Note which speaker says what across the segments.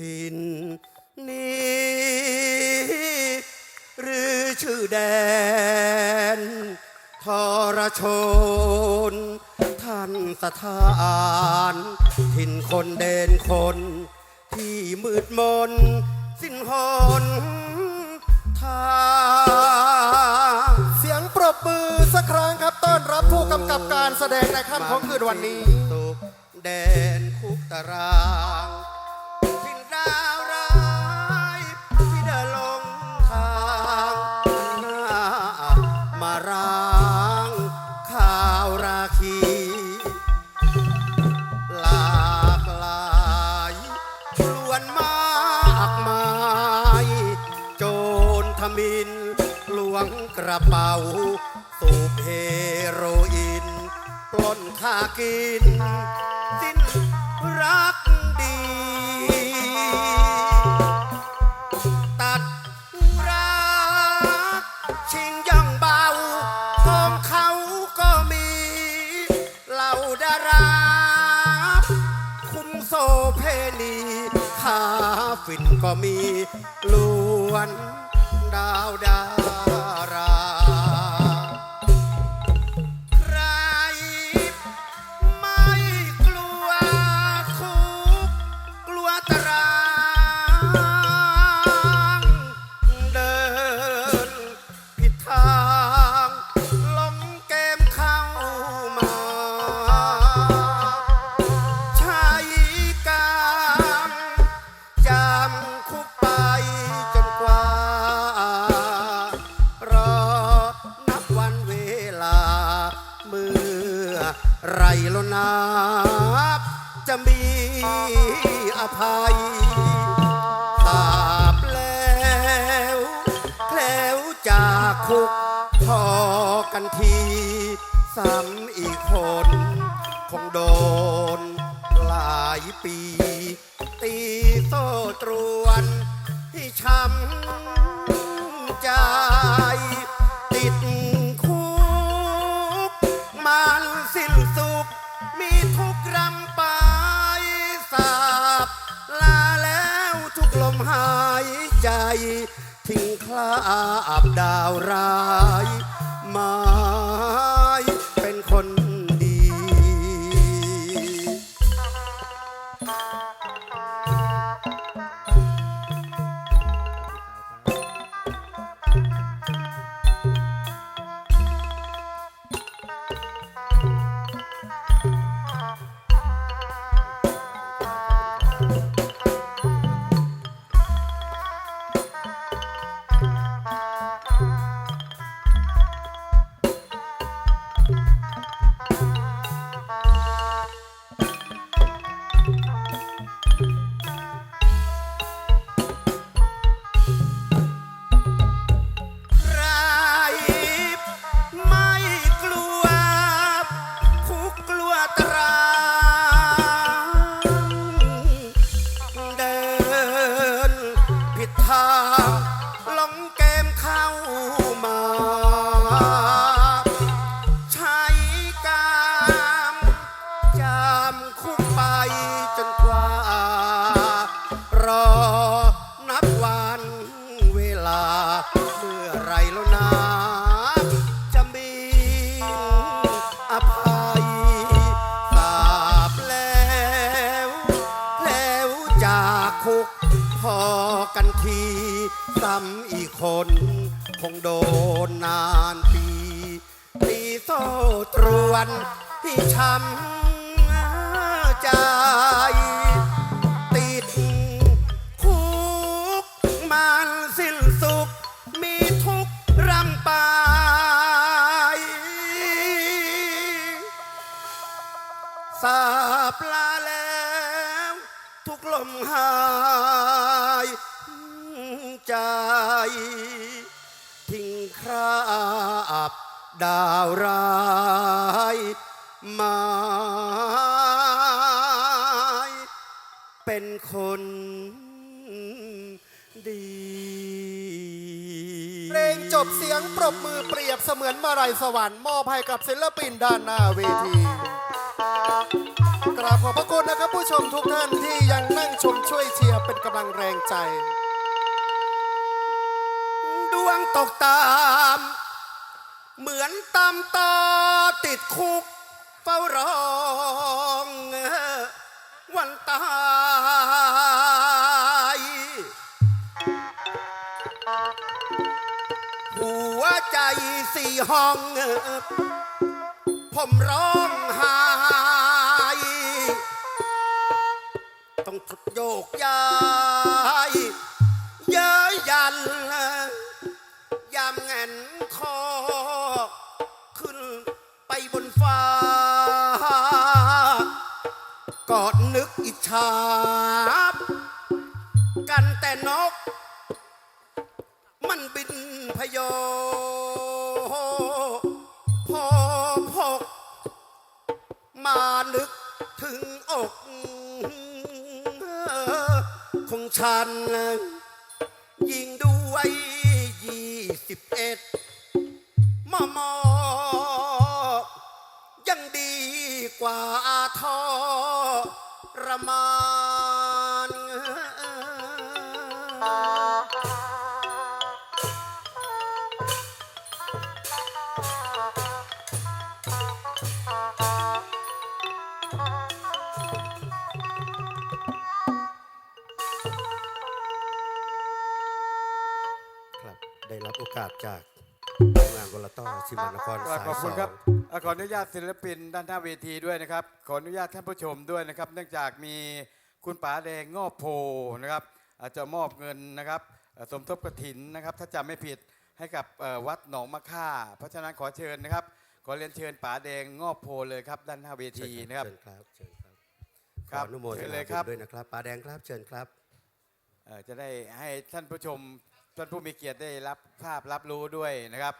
Speaker 1: ทินนี้ หรือชื่อแดน ทรชน ท่านสถาน ถิ่นคนเด่นคน ที่มืดมน สิ้นหนทาง
Speaker 2: เสียงปรบมือสักครั้งครับต้อนรับผู้กำกับการแสดงในค่ำของคืนวันนี้
Speaker 1: สุขแดนคุกตาราง ระเป๋า สูบเฮโรอีนปล้นค่ากิน สิ้นรักดี ตัดรัก ชิงย่องเบาของเขาก็มีเหล่าดารา คุมโซเพนีขาฟินก็มีล้วนดาวดารา ไรแล้วนับจะมีอภัยตาบแล้วแคล้วจากคุกพอกันทีซ้ำอีกคน คงโดนหลายปี ทิ้งคลาบดาวร้ายมา นานปีตีโซ่ตรวนที่ช้ำใจ ติดคุกมันสิ้นสุข มีทุกข์รำไปสาบลาแล้ว ทุกลมหายใจ บดาวร้ายม้เป็นคนดี
Speaker 2: เพลงจบเสียงปรบมือเปรียบเสมือนมาลัยสวรรค์มอบให้กับศิลปินด้านหน้าเวทีกราบขอบพระคุณนะครับผู้ชมทุกท่านที่ยังนั่งชมช่วยเชียร์เป็นกำลังแรงใจ
Speaker 1: ดวงตกตาม เหมือนตามต่อติดคุกเฝ้ารองวันตายหัวใจสี่ห้อง ผมร้องไห้ต้องโยกย้ายเย้ยยัน กอดนึกอิจฉากันแต่นก มันบินพยอพอพก มานึกถึงอกของฉันยิงด้วยยี่สิบเอ็ด กว่าทอระมานครับได้รับโอกาสจากงานวลต้อชิมานคร
Speaker 3: ก็
Speaker 1: สาย
Speaker 3: ขอบ
Speaker 1: ส
Speaker 3: คุ
Speaker 1: อ
Speaker 3: ณ
Speaker 1: ง
Speaker 3: ครับเอ่อขออนุญาตศิลปินด้านหน้าเวทีด้วยนะครับ ขออนุญาตท่านผู้ชมด้วยนะครับ เนื่องจากมีคุณป๋าแดงงอบโพนะครับอาจจะมอบเงินนะครับเอ่อสมทบกระถินนะครับ ถ้าจำไม่ผิดให้กับเอ่อวัดหนองมะค่า เพราะฉะนั้นขอเชิญนะครับ ขอเรียนเชิญป๋าแดงงอบโพเลยครับ ด้านหน้าเวทีนะครับ
Speaker 1: เชิญครับเชิญครับ
Speaker 3: ครั
Speaker 1: ขอบอนุโมท
Speaker 3: เชิญ
Speaker 1: นา
Speaker 3: เลย
Speaker 1: บุ
Speaker 3: ครั
Speaker 1: ญ
Speaker 3: บ
Speaker 1: ด้วยนะครับปาแดงครับเชิญครับ
Speaker 3: เอ่อจะได้ให้ท่านผู้ชมท่านผู้มีเกียรติได้รับภาพรับรู้ด้วยนะครับ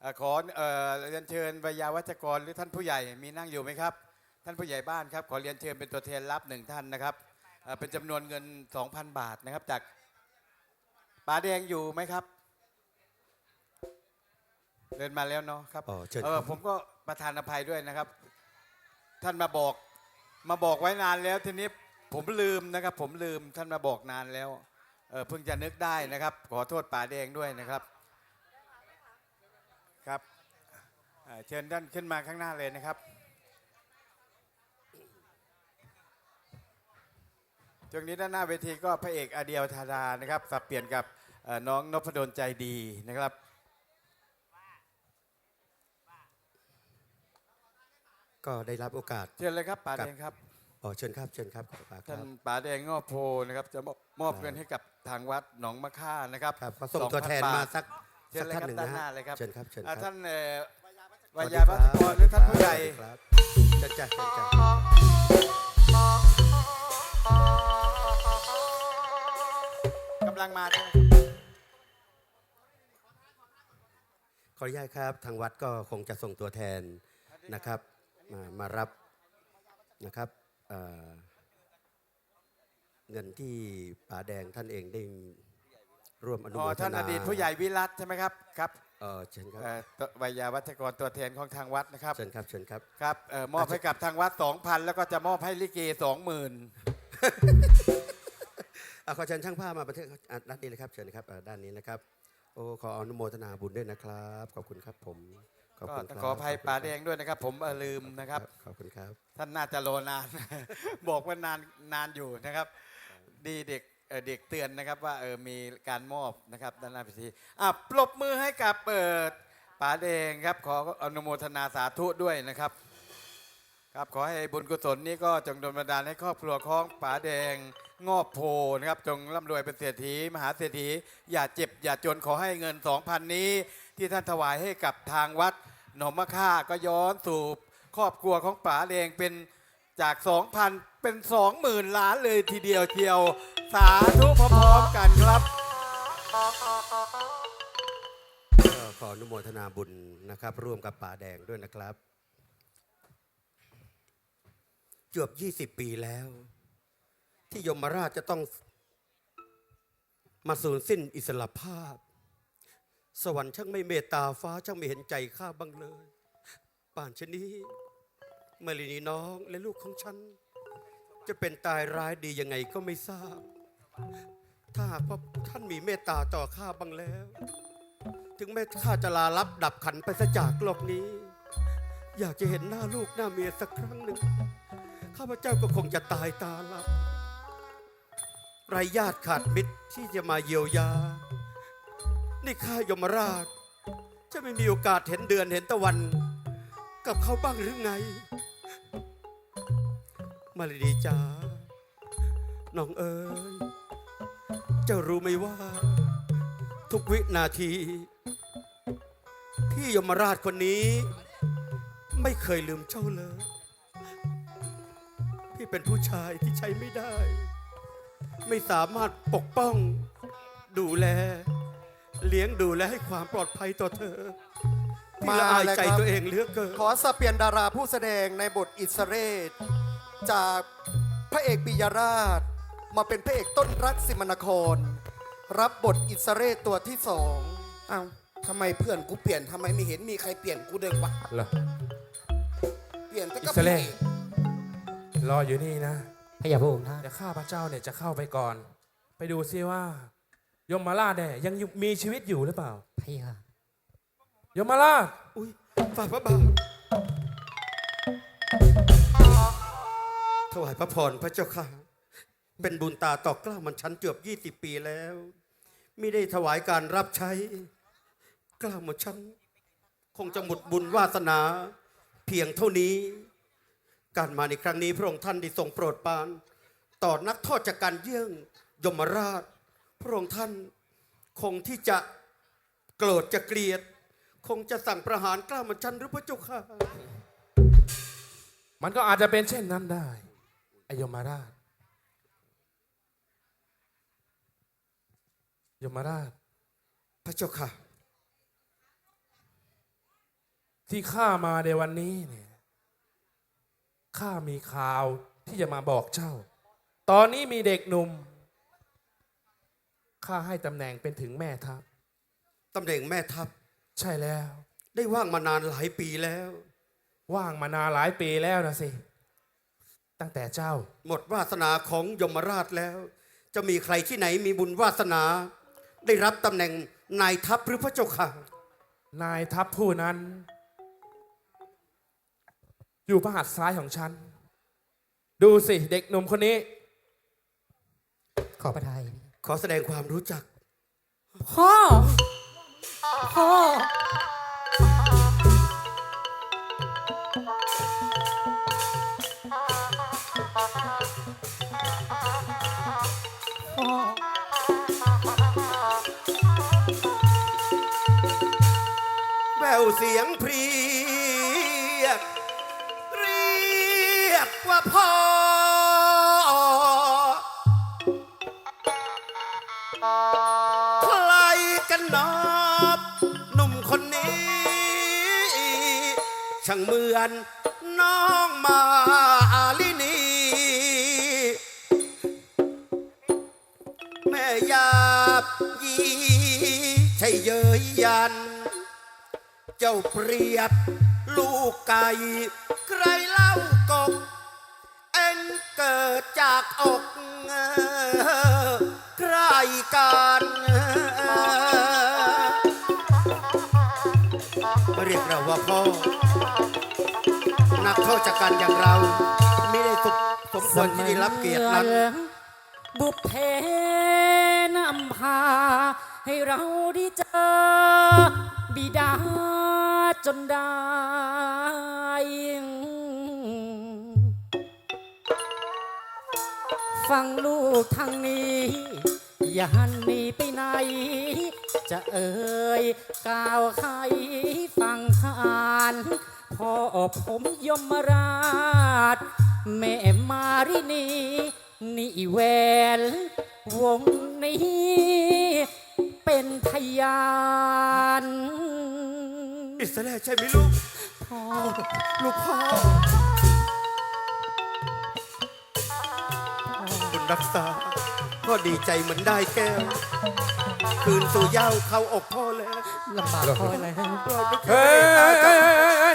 Speaker 3: เอ่อขอเอ่อเรียนเชิญวิยาวัจกรหรือท่านผู้ใหญ่มีนั่งอยู่ไหมครับ ท่านผู้ใหญ่บ้านครับ ขอเรียนเชิญเป็นตัวแทนรับหนึ่งท่านนะครับเอ่อเป็นจำนวนเงิน 2,000 บาทนะครับ จากป๋าแดงอยู่ไหมครับ เดินมาแล้วเนาะครับ
Speaker 1: อ๋อเชิญ
Speaker 3: เอ
Speaker 1: ค
Speaker 3: อ
Speaker 1: รับ
Speaker 3: ผมก็ประธานอภัยด้วยนะครับ ท่านมาบอกมาบอกไว้นานแล้วทีนี้ผมลืมนะครับ ผมลืมท่านมาบอกนานแล้วเออเพิ่งจะนึกได้นะครับ ขอโทษป่าแดงด้วยนะครับครับ เอ่อเชิญท่านขึ้นมาข้างหน้าเลยนะครับช่วงนี้ด้านหน้าเวทีก็พระเอกอเดียวธาดานะครับสับเปลี่ยนกับเอ่อน้องนพดลใจดีนะครับ
Speaker 1: ก็ได้รับโอกาส
Speaker 3: เชิญเลยครับป่า
Speaker 1: ครับ
Speaker 3: แดงครับ
Speaker 1: อ๋อเชิญครับเชิญครับขอบคุณค
Speaker 3: ท่า
Speaker 1: รั
Speaker 3: น
Speaker 1: บ
Speaker 3: ป๋าแดงงอบโพนะครับจะมอบมอบเงินให้กับทางวัดหนองมะค่านะครับ
Speaker 1: ครับก็ส่ง
Speaker 3: 2,000
Speaker 1: ตัวแทนมา
Speaker 3: บท
Speaker 1: สัก
Speaker 3: เชิ
Speaker 1: สั
Speaker 3: ญ
Speaker 1: ก
Speaker 3: เลย
Speaker 1: ท่าน
Speaker 3: ครับ
Speaker 1: หนึ่ง
Speaker 3: ด้าน
Speaker 1: นะ
Speaker 3: หน้า
Speaker 1: ฮะ
Speaker 3: เลยครับ
Speaker 1: เชิญครับเชิญค
Speaker 3: อ่า
Speaker 1: รับ
Speaker 3: ท่านเอ่อ
Speaker 1: ส วั
Speaker 3: วิ
Speaker 1: สดี
Speaker 3: ยาวัจกรหรือท่านผู้ใหญ่
Speaker 1: สวัสดีครับเชิญจ้ะเชิญจ้ะ
Speaker 3: กำลังมาใช่ไหม
Speaker 1: ขออนุญาตครับ ทางวัดก็คงจะส่งตัวแทนนะครับ มามารับนะครับเอ่อเงินที่ป่าแดงท่านเองได้ร่วมอนุ
Speaker 3: อ๋
Speaker 1: โม
Speaker 3: อ
Speaker 1: ทนา
Speaker 3: ท่านอดีตผู้ใหญ่วิรัตใช่ไหมครับครับ
Speaker 1: เออเชิญครับ
Speaker 3: เอ่อตัววิยาวัจกรตัวแทนของทางวัดนะครับ
Speaker 1: เชิญครับเชิญครับ
Speaker 3: ครับเอ่อมอบให้กับทางวัด 2,000 แล้วก็จะมอบให้ลิเก 20,000
Speaker 1: อะขอเชิญช่างภาพมาประเทศอะด้านนี้เลยครับเชิญครับอะด้านนี้นะครับ โอ้ขออนุโมทนาบุญด้วยนะครับ ขอบคุณครับผมขอบ
Speaker 3: ก็
Speaker 1: คุณค
Speaker 3: ต้อ
Speaker 1: รั
Speaker 3: ง
Speaker 1: บ
Speaker 3: ขออภัย
Speaker 1: บคุณ
Speaker 3: ป๋า
Speaker 1: ครับ
Speaker 3: แดงด้วยนะครับ ผมเอ่อลืมนะครับ
Speaker 1: ขอบคุณครับ
Speaker 3: ท่านน่าจะรอนาน บอกว่านานนานอยู่นะครับ ดีเด็ก เด็กเตือนนะครับว่าเออมีการมอบนะครับด้านหน้าพิธีอะปรบมือให้กับเปิดป๋าแดงครับขออนุโมทนาสาธุด้วยนะครับครับขอให้บุญกุศลนี้ก็จงดลบันดาลให้ครอบครัวของป๋าแดงงอบโพนะครับจงร่ำรวยเป็นเศรษฐีมหาเศรษฐีอย่าเจ็บอย่าจนขอให้เงิน 2,000 นี้ ที่ท่านถวายให้กับทางวัดหนองมะค่าก็ย้อนสู่ครอบครัวของป๋าแดงเป็นจาก 2,000 เป็น 20,000 ล้านเลยทีเดียวเชียว สาธุพร้อมๆกันครับ
Speaker 1: ก็ขออนุโมทนาบุญนะครับ ร่วมกับป่าแดงด้วยนะครับเกือบ20 ปีแล้ว ที่ยมราชจะต้องมาสูญสิ้นอิสระภาพ สวรรค์ช่างไม่เมตตาฟ้าช่างไม่เห็นใจข้าบ้างเลย ป่านชนี้มารินีน้องและลูกของฉัน จะเป็นตายร้ายดียังไงก็ไม่ทราบ ถ้าหากว่าท่านมีเมตตาต่อข้าบ้างแล้ว ถึงแม้ข้าจะลาลับดับขันไปซะจากโลกนี้ อยากจะเห็นหน้าลูกหน้าเมียสักครั้งหนึ่ง ข้าพเจ้าก็คงจะตายตาลับไรญาติขาดมิตรที่จะมาเยียวยา นี่ข้ายมราช จะไม่มีโอกาสเห็นเดือนเห็นตะวัน กับเขาบ้างหรือไง มาลดีจ๋าน้องเอ๋ย จ้ารู้ไหมว่า ทุกวินาที ที่ยมราชคนนี้ ไม่เคยลืมเจ้าเลย พี่เป็นผู้ชายที่ใช้ไม่ได้ ไม่สามารถปกป้อง ดูแล เลี้ยงดูและให้ความปลอดภัยต่อเธอ
Speaker 2: มา
Speaker 1: อาย
Speaker 2: เลย
Speaker 1: ใจ
Speaker 2: ครับ
Speaker 1: ตัวเองเหลือเกิน
Speaker 2: ขอสเปลี่ยนดาราผู้แสดงในบทอิสเรศจากพระเอกปิยราช มาเป็นพระเอกต้นรักสิมนคร รับบทอิสเรศตัวที่สอง
Speaker 4: อ้าวทำไมเพื่อนกูเปลี่ยนทำไมไม่เห็นมีใครเปลี่ยนกูเดินวะ
Speaker 5: เหรอ
Speaker 4: เปลี่ยนแต่
Speaker 5: อิ
Speaker 4: ก็
Speaker 5: สราเอล
Speaker 4: พี่
Speaker 5: รออยู่นี่นะ
Speaker 6: พระยาพระองค์ท่าน
Speaker 5: เดี๋ยวข้าพระเจ้าเนี่ยจะเข้าไปก่อน ไปดูซิว่ายมมาราชเนี่ยยังอยู่มีชีวิตอยู่หรือเปล่า
Speaker 6: พระยา ย
Speaker 5: มมาราช
Speaker 1: อุ้ยฝ่าพระบาทถวายพระพรพระเจ้าค่ะ เป็นบุญตาต่อกล้ามันชั้นเกือบยี่สิบปีแล้ว ไม่ได้ถวายการรับใช้ กล้ามันชั้น คงจะหมดบุญวาสนา เพียงเท่านี้ การมาในครั้งนี้พระองค์ท่านได้ทรงโปรดปราน ต่อนักโทษจากการเยี่ยงยมราช พระองค์ท่านคงที่จะโกรธจะเกลียด คงจะสั่งประหารกล้ามันชั้นหรือพระเจ้าค่ะ
Speaker 5: มันก็อาจจะเป็นเช่นนั้นได้ อยมราช ยมราช
Speaker 1: พระเจ้าค่ะ
Speaker 5: ที่ข้ามาในวันนี้เนี่ยข้ามีข่าวที่จะมาบอกเจ้า ตอนนี้มีเด็กหนุ่มข้าให้ตำแหน่งเป็นถึงแม่ทัพ
Speaker 1: ตำแหน่งแม่ทัพ
Speaker 5: ใช่แล้ว
Speaker 1: ได้ว่างมานานหลายปีแล้ว
Speaker 5: ว่างมานานหลายปีแล้วนะสิ ตั้งแต่เจ้า
Speaker 1: หมดวาสนาของยมราชแล้ว จะมีใครที่ไหนมีบุญวาสนา ได้รับตำแหน่งนายทัพหรือพระเจ้าค่ะ
Speaker 5: นายทัพผู้นั้น อยู่พระหัตถ์ซ้ายของฉัน ดูสิเด็กหนุ่มคนนี้
Speaker 6: ขอประทาย
Speaker 1: ขอแสดงความรู้จัก
Speaker 6: พ่อ พ่อ พ่อ
Speaker 1: ววเสียงเพรียก เรียกว่าพ่อ ใครกันนอบหนุ่มคนนี้ ช่างเหมือนน้องมาลินี แม่ยาบยีใช่เย้ยยัน เจ้าเปรียบ ลูกไก่ ใครเล่ากบเอ็นเกิดจากอกใครกันเรียกเราว่าพ่อ นักโทษจากการอย่างเราไม่ได้สมสมควรที่ได้รับเกียรตินั้น
Speaker 6: บุพเพนำพา ให้เราได้เจอบิดาจนได้ ฟังลูกทางนี้ อย่าหันหนีไปไหน จะเอ่ยกล่าวใครฟังขานพ่อผมยมราช แม่มารินีนี่แหวนวงนี้ พยาน
Speaker 1: อิสระใช่ไหมลูก
Speaker 6: พ่อ
Speaker 1: ลูกพ่อ คุณรักษา ก็ดีใจเหมือนได้แก้ว คืนสู่เหย้าเข้าอกพ่อแล้ว
Speaker 6: ลำบากพ่อแล้ว
Speaker 1: เราไม่เค
Speaker 5: เฮ้
Speaker 1: ย
Speaker 5: ย
Speaker 1: ได้
Speaker 5: เฮ้ย
Speaker 1: ตา
Speaker 5: เฮ้ย
Speaker 1: กัน
Speaker 5: เฮ้ยเฮ้ย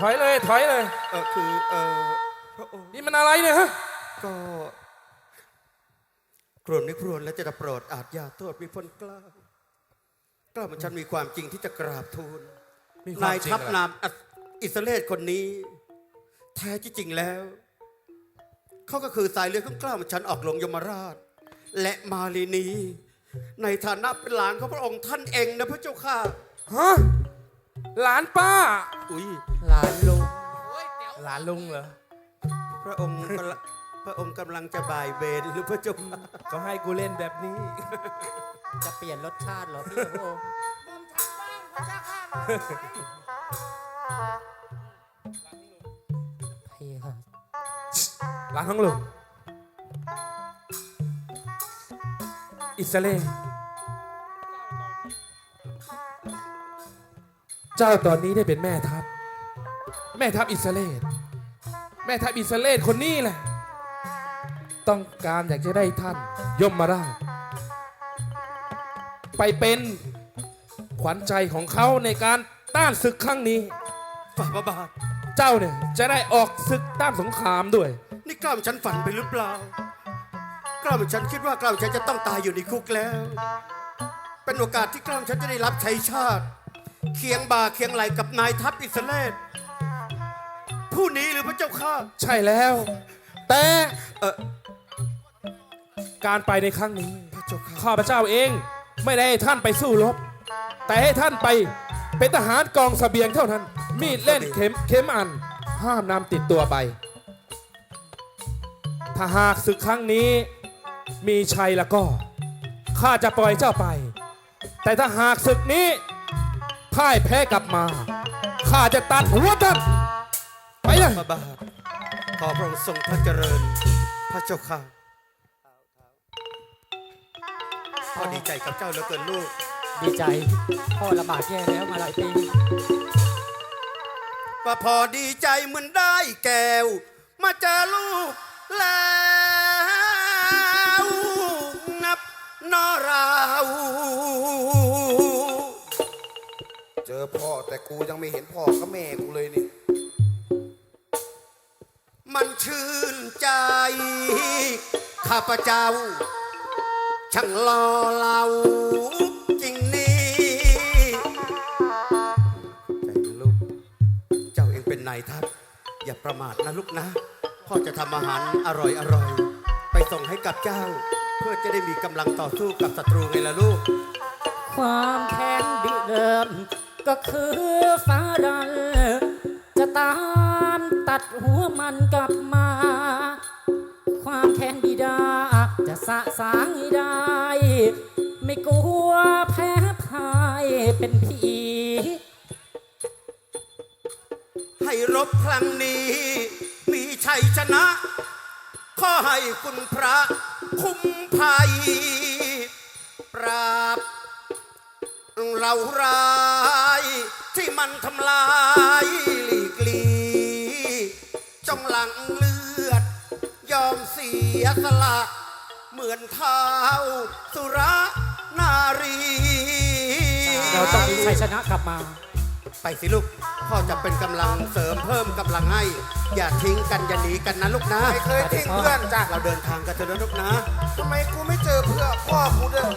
Speaker 5: ถอยเลยถอยเลย
Speaker 1: เออคือเออพระองค์
Speaker 5: นี่มันอะไรเนี่ยฮะ
Speaker 1: ก็ โกรธนึกครวนและจะได้โปรดอาจยาโทษมีพ้นเกล้าวกล้าวมันฉันมีความจริงที่จะกราบทูล
Speaker 5: มีความ
Speaker 1: นาย
Speaker 5: จริง
Speaker 1: ทัพ
Speaker 5: เหรอ
Speaker 1: นามอัศอิสราเอลคนนี้ แท้ที่จริงแล้ว เขาก็คือสายเลือดของกล้าวมันฉันออกลงยมราช และมาลีนี ในฐานะเป็นหลานของพระองค์ท่านเองนะพระเจ้าค่ะ
Speaker 5: ฮะหลานป้า
Speaker 1: อุ้ย
Speaker 6: หลานลุง
Speaker 5: หลานลุงเหรอ
Speaker 1: พระองค์กำลัง พระองค์กำลังจะบ่ายเบนหรือพระเจ้าค่ะ
Speaker 5: ก็ให้กูเล่นแบบนี้
Speaker 6: จะเปลี่ยนรสชาติเหรอพี่พระองค์พี่ค่ะ
Speaker 5: หลานของลุงอิสราเอลเจ้าตอนนี้ได้เป็นแม่ทัพ แม่ทัพอิสราเอลแม่ทัพอิสราเอลคนนี้แหละ ต้องการอยากจะได้ท่านยมมาราช ไปเป็นขวัญใจของเขาในการต้านศึกครั้งนี้
Speaker 1: ฝ่าพระบาท
Speaker 5: เจ้าเนี่ยจะได้ออกศึกต้านสงครามด้วย
Speaker 1: นี่กล้าวฉันฝันไปหรือเปล่า กล้าวฉันคิดว่ากล้าวฉันจะต้องตายอยู่ในคุกแล้ว เป็นโอกาสที่กล้าวฉันจะได้รับใช้ชาติ เคียงบ่าเคียงไหลกับนายทัพอิสราเอลผู้นี้หรือพระเจ้าข้า
Speaker 5: ใช่แล้ว แต่
Speaker 1: เออ
Speaker 5: การไปในครั้งนี้
Speaker 1: พระเจ้าข้า
Speaker 5: ข้าพเจ้าเองไม่ได้ให้ท่านไปสู้รบ แต่ให้ท่านไปเป็นทหารกองเสบียงเท่านั้น มีดเล่นเข็มเข็มอัน ห้ามนำติดตัวไป ถ้าหากศึกครั้งนี้มีชัยแล้วก็ข้าจะปล่อยเจ้าไป แต่ถ้าหากศึกนี้พ่ายแพ้กลับมาข้าจะตัดหัวท่านไปเลย
Speaker 1: พระบาทขอพระองค์ทรงพระเจริญ พระเจ้าข้า พ่อดีใจกับเจ้าเหลือเกินลูก
Speaker 6: ดีใจ พ่อลำบากแย่แล้วมาหลายปี
Speaker 1: ว่าพอดีใจเหมือนได้แก้ว มาเจอลูกแล้วนับนอเรา
Speaker 4: เจอพ่อแต่กูยังไม่เห็นพ่อกับแม่กูเลยนี่
Speaker 1: มันชื่นใจ ข้าพเจ้า ช่างรอเราจริงนี่ใจนะลูก เจ้าเองเป็นนายทัพ อย่าประมาทนะลูกนะ พ่อจะทำอาหารอร่อยอร่อยๆไปส่งให้กับเจ้า เพื่อจะได้มีกำลังต่อสู้กับศัตรูไงล่ะลูก
Speaker 6: ความแค้นดิเดิม ก็คือฟ้าดัน จะตามตัดหัวมันกลับมา ความแค้นบิดา จะสะสางให้ได้ ไม่กลัวแพ้พ่ายเป็นผี
Speaker 1: ให้รบครั้งนี้ มีชัยชนะ ขอให้คุณพระคุ้มภัย ปราบเราร้ายที่มันทำลายหลีกลีจงหลังเลือด ยอมเสียสละ มือนเท้าสุรนารี
Speaker 6: เราต้องมีชัยชนะกลับมา
Speaker 1: ไปสิลูก พ่อจะเป็นกำลังเสริมเพิ่มกำลังให้ อย่าทิ้งกันอย่าหนีกันนะลูกนะ
Speaker 4: ไม่เคยทิ้งเพื่อนจ้ะ
Speaker 1: เราเดินทางกันเถอะนะลูกนะ
Speaker 4: ทำไมกูไม่เจอเพื่อนพ่อกูเด้อ